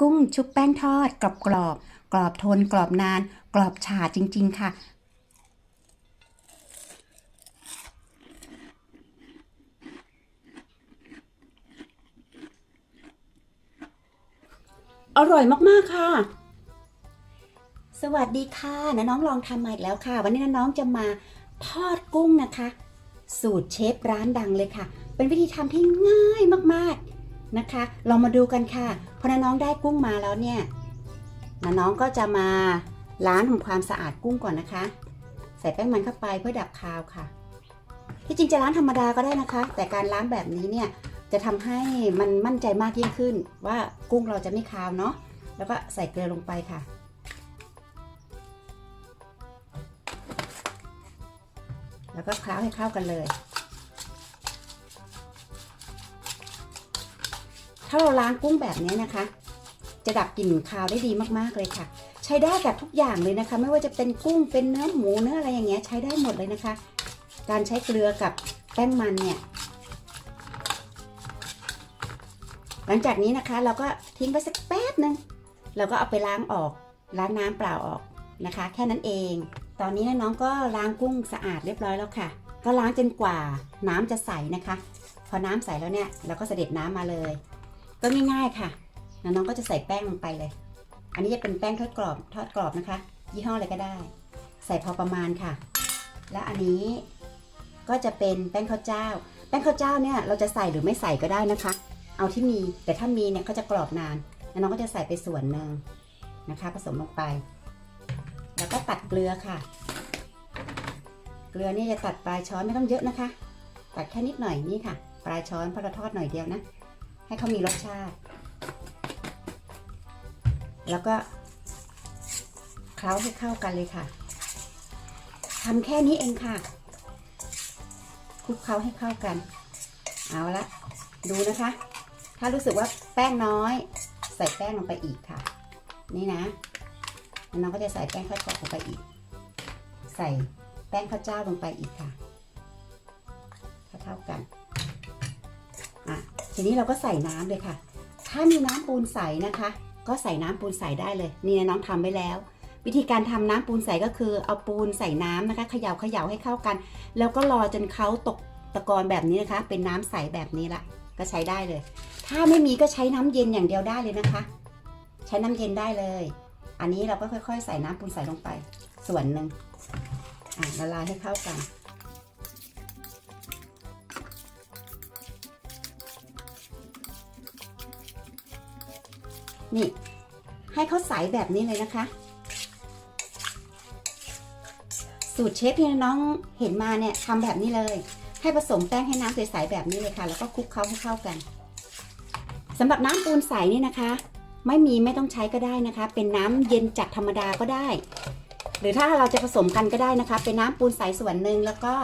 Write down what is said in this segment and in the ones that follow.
กุ้งชุบแป้งทอดกรอบกรอบๆกรอบทนกรอบนาน กรอบฉาจริง ๆ ค่ะ อร่อยมาก ๆ ค่ะ สวัสดีค่ะนะน้องลองทำมาอีกแล้วค่ะ วันนี้นะน้องจะมาทอดกุ้งนะคะ สูตรเชฟร้านดังเลยค่ะ เป็นวิธีทำที่ง่ายมาก ๆ นะคะลองมาดูกันค่ะพอน้องได้กุ้งมาแล้วเนี่ยน้องก็จะมาล้างทำความสะอาดกุ้งก่อนนะคะ ใส่แป้งมันเข้าไปเพื่อดับคาวค่ะ ที่จริงจะล้างธรรมดาก็ได้นะคะ แต่การล้างแบบนี้เนี่ยจะทำให้มันมั่นใจมากยิ่งขึ้น ว่ากุ้งเราจะไม่คาวเนาะแล้วก็ใส่เกลือลงไปค่ะ แล้วก็คล้าให้เข้ากันเลย ถ้าเราล้างกุ้งแบบนี้นะคะ จะดับกลิ่นคาวได้ดีมากๆเลยค่ะ ใช้ได้กับทุกอย่างเลยนะคะ ไม่ว่าจะเป็นกุ้งเป็นเนื้อหมูเนื้ออะไรอย่างเงี้ยใช้ได้หมดเลยนะคะ การใช้เกลือกับแป้งมันเนี่ยหลังจากนี้นะคะเราก็ทิ้งไปสักแป๊บหนึ่งเราก็เอาไปล้างออกล้างน้ำเปล่าออกนะคะ แค่นั้นเอง ตอนนี้นะน้องก็ล้างกุ้งสะอาดเรียบร้อยแล้วค่ะ ก็ล้างจนกว่าน้ำจะใสนะคะ พอน้ำใสแล้วเนี่ยเราก็เสด็จน้ำมาเลย ก็ง่ายๆค่ะแล้วน้องก็จะใส่แป้งลงไปเลย อันนี้จะเป็นแป้งทอดกรอบทอดกรอบนะคะ ยี่ห้ออะไรก็ได้ ใส่พอประมาณค่ะ และอันนี้ก็จะเป็นแป้งข้าวเจ้า แป้งข้าวเจ้าเนี่ยเราจะใส่หรือไม่ใส่ก็ได้นะคะ เอาที่มี แต่ถ้ามีเนี่ยเขาจะกรอบนานแล้วน้องก็จะใส่ไปส่วนหนึ่งนะคะ ผสมลงไป แล้วก็ตัดเกลือค่ะ เกลือนี่จะตัดปลายช้อนไม่ต้องเยอะนะคะ ตัดแค่นิดหน่อยนี่ค่ะ ปลายช้อนเพราะเราทอดหน่อยเดียวนะ ให้เขามีรสชาติ แล้วก็เคล้าให้เข้ากันเลยค่ะทำแค่นี้เองค่ะคลุกเคล้าให้เข้ากัน เอาละดูนะคะ ถ้ารู้สึกว่าแป้งน้อย ใส่แป้งลงไปอีกค่ะ นี่นะน้องก็จะใส่แป้งข้าวกรอบลงไปอีก ใส่แป้งข้าวเจ้าลงไปอีกค่ะเท่าๆกันอะ ทีนี้เราก็ใส่น้ำเลยค่ะ ถ้ามีน้ำปูนใสนะคะ ก็ใส่น้ำปูนใสได้เลย นี่น้องทำไว้แล้ว วิธีการทำน้ำปูนใสก็คือเอาปูนใส่น้ำนะคะเขย่าเขย่าให้เข้ากัน แล้วก็รอจนเขาตกตะกอนแบบนี้นะคะ เป็นน้ำใสแบบนี้ละก็ใช้ได้เลย ถ้าไม่มีก็ใช้น้ำเย็นอย่างเดียวได้เลยนะคะ ใช้น้ำเย็นได้เลย อันนี้เราก็ค่อย ๆ ใส่น้ำปูนใสลงไป ส่วนหนึ่งละลายให้เข้ากัน นี่ ให้เขาใสแบบนี้เลยนะคะ สูตรเชฟที่น้องเห็นมาเนี่ยทำแบบนี้เลย ให้ผสมแป้งให้น้ำใสๆแบบนี้เลยค่ะ แล้วก็คลุกเคล้าให้เข้ากันสำหรับน้ำปูนใสนี่นะคะ ไม่มีไม่ต้องใช้ก็ได้นะคะ เป็นน้ำเย็นจัดธรรมดาก็ได้ หรือถ้าเราจะผสมกันก็ได้นะคะ เป็นน้ำปูนใสส่วนหนึ่งแล้วก็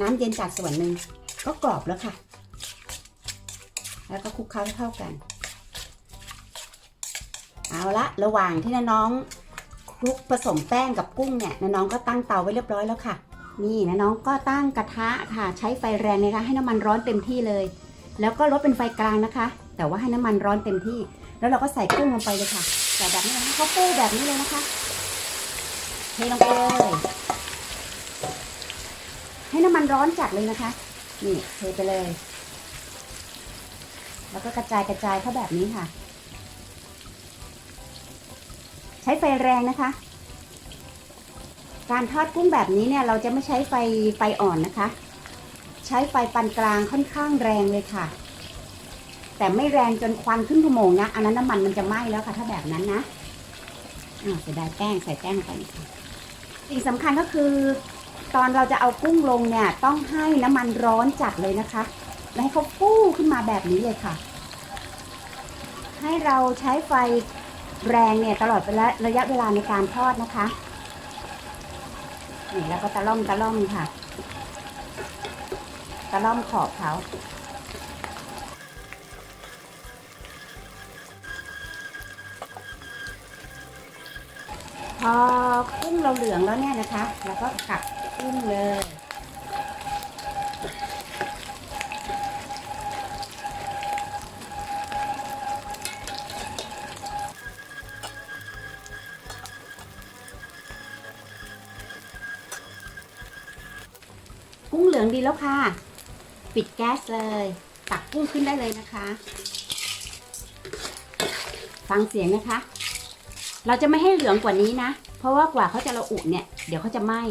น้ำเย็นจัดส่วนหนึ่งก็กรอบแล้วค่ะ แล้วก็คลุกเคล้าให้เข้ากัน เอาละระหว่างที่น้องคลุกผสมแป้งกับกุ้งเนี่ยน้องก็ตั้งเตาไว้เรียบร้อยแล้วค่ะ นี่นะน้องก็ตั้งกระทะค่ะ ใช้ไฟแรงนะคะ ให้น้ำมันร้อนเต็มที่เลย แล้วก็ลดเป็นไฟกลางนะคะ แต่ว่าให้น้ำมันร้อนเต็มที่ แล้วเราก็ใส่กุ้งลงไปเลยค่ะใส่แบบนี้นะคะเขาปูแบบนี้เลยนะคะเทลงไปเลยให้น้ำมันร้อนจัดเลยนะคะ นี่เทไปเลย แล้วก็กระจายกระจายเข้าแบบนี้ค่ะ ช้ไฟแรงนะคะ การทอดกุ้งแบบนี้เนี่ยเราจะไม่ใช้ไฟไฟอ่อนนะคะ ใช้ไฟปานกลางค่อนข้างแรงเลยค่ะ แต่ไม่แรงจนควันขึ้นขโมงนะอันนั้นน้ำมันมันจะไหม้แล้วค่ะ ถ้าแบบนั้นนะอ่าเสียดายแป้งใส่แป้งไปสิ่งสำคัญก็คือ ตอนเราจะเอากุ้งลงเนี่ยต้องให้น้ำมันร้อนจัดเลยนะคะและให้เขาฟูขึ้นมาแบบนี้เลยค่ะ ให้เราใช้ไฟ แรงเนี่ยตลอดเวลาระยะเวลาในการทอดนะคะนี่แล้วก็ตะล่อมตะล่อมค่ะ ตะล่อมขอบเขาพอกุ้งเราเหลืองแล้วเนี่ยนะคะเราก็กลับกุ้งเลย กุ้งเหลืองดีแล้วค่ะ ปิดแก๊สเลย ตักกุ้งขึ้นได้เลยนะคะ ฟังเสียงนะคะ เราจะไม่ให้เหลืองกว่านี้นะ เพราะว่ากว่าเขาจะระอุเนี่ย เดี๋ยวเขาจะไหม้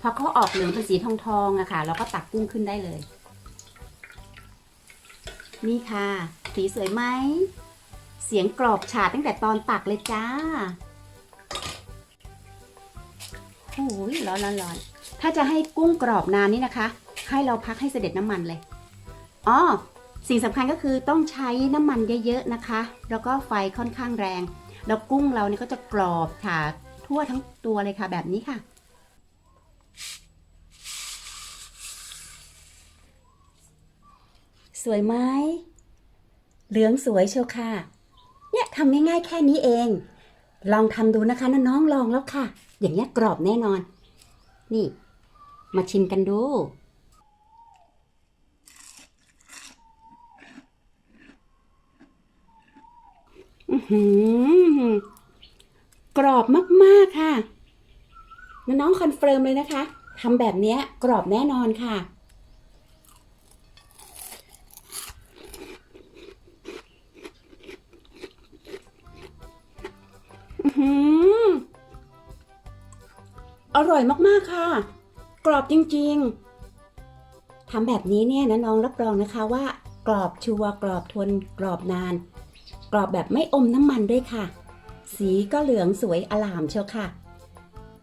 พอเขาออกเหลืองเป็นสีทองทองๆอะค่ะ เราก็ตักกุ้งขึ้นได้เลย นี่ค่ะ สีสวยไหม เสียงกรอบฉาดตั้งแต่ตอนตักเลยจ้าโอ้ยร้อนร้อนร้อน ถ้าจะให้กุ้งกรอบนานนี่นะคะ ให้เราพักให้เสด็จน้ำมันเลยอ๋อสิ่งสำคัญก็คือต้องใช้น้ำมันเยอะๆนะคะ แล้วก็ไฟค่อนข้างแรง แล้วกุ้งเราเนี่ยก็จะกรอบฉาทั่วทั้งตัวเลยค่ะแบบนี้ค่ะ สวยไหมเหลืองสวยเชียวค่ะ เนี่ยทำง่ายๆแค่นี้เอง ลองทำดูนะคะน้องๆลองแล้วค่ะ อย่างเงี้ยกรอบแน่นอน นี่ มาชิมกันดูอือหือกรอบมากๆค่ะ น้องๆคอนเฟิร์มเลยนะคะทำแบบนี้กรอบแน่นอนค่ะอือหืออร่อยมาก ๆ ค่ะ กรอบจริงๆทำแบบนี้เนี่ยนะน้องรับรองนะคะว่า กรอบชัวร์กรอบทนกรอบนาน กรอบแบบไม่อมน้ำมันด้วยค่ะ สีก็เหลืองสวยอลามเชียวค่ะ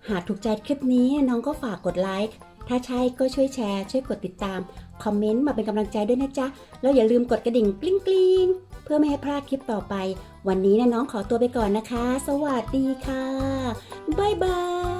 หากถูกใจคลิปนี้น้องก็ฝากกดไลค์ถ้าใช่ก็ช่วยแชร์ ช่วยกดติดตาม คอมเมนต์มาเป็นกำลังใจด้วยนะจ๊ะ แล้วอย่าลืมกดกระดิ่งกลิ้งกลิ้งเพื่อไม่ให้พลาดคลิปต่อไป วันนี้นะน้องขอตัวไปก่อนนะคะ สวัสดีค่ะ บ๊ายบาย